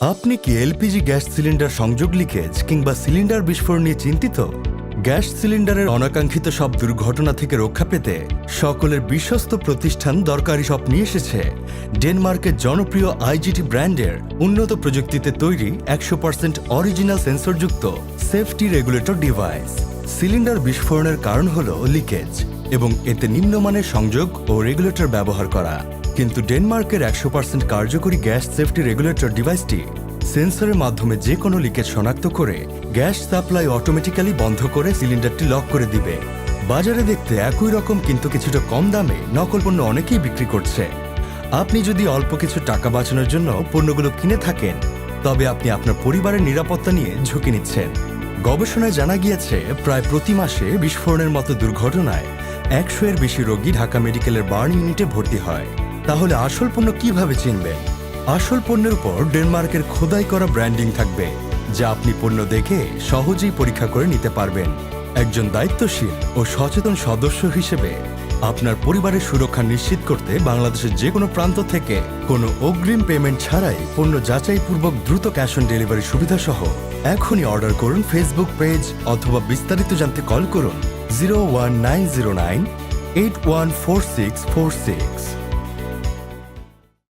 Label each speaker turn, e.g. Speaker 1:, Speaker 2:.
Speaker 1: আপনি কি LPG gas cylinder সংযোগ লিকেজ কিংবা সিলিন্ডার বিস্ফোরণ নিয়ে চিন্তিত? গ্যাস সিলিন্ডারের অনাকাঙ্ক্ষিত সব দুর্ঘটনা থেকে রক্ষা পেতে সকলের বিশ্বস্ত প্রতিষ্ঠান দরকারি সব নিয়ে এসেছে। ডেনমার্কের জনপ্রিয় আইজিটি ব্র্যান্ডের উন্নত প্রযুক্তিতে তৈরি একশো পার্সেন্ট অরিজিনাল সেন্সরযুক্ত সেফটি রেগুলেটর ডিভাইস। সিলিন্ডার বিস্ফোরণের কারণ হল লিকেজ এবং এতে নিম্নমানের সংযোগ ও রেগুলেটর ব্যবহার করা। কিন্তু ডেনমার্কের একশো পার্সেন্ট কার্যকরী গ্যাস সেফটি রেগুলেটর ডিভাইসটি সেন্সরের মাধ্যমে যে কোনো লিকেজ শনাক্ত করে গ্যাস সাপ্লাই অটোমেটিক্যালি বন্ধ করে সিলিন্ডারটি লক করে দিবে। বাজারে দেখতে একই রকম কিন্তু কিছুটা কম দামে নকল পণ্য অনেকেই বিক্রি করছে। আপনি যদি অল্প কিছু টাকা বাঁচানোর জন্য পণ্যগুলো কিনে থাকেন, তবে আপনি আপনার পরিবারের নিরাপত্তা নিয়ে ঝুঁকি নিচ্ছেন। গবেষণায় জানা গিয়েছে, প্রায় প্রতি মাসে বিস্ফোরণের মতো দুর্ঘটনায় একশো এর বেশি রোগী ঢাকা মেডিকেলের বার্ন ইউনিটে ভর্তি হয়। তাহলে আসল পণ্য কীভাবে চিনবে? আসল পণ্যের উপর ডেনমার্কের খোদাই করা ব্র্যান্ডিং থাকবে, যা আপনি পণ্য দেখে সহজেই পরীক্ষা করে নিতে পারবেন। একজন দায়িত্বশীল ও সচেতন সদস্য হিসেবে আপনার পরিবারের সুরক্ষা নিশ্চিত করতে বাংলাদেশের যে কোনো প্রান্ত থেকে কোনো অগ্রিম পেমেন্ট ছাড়াই পণ্য যাচাইপূর্বক দ্রুত ক্যাশ অন ডেলিভারি সুবিধা সহ এখনই অর্ডার করুন ফেসবুক পেজ অথবা বিস্তারিত জানতে কল করুন zero one nine zero nine eight one four six four six.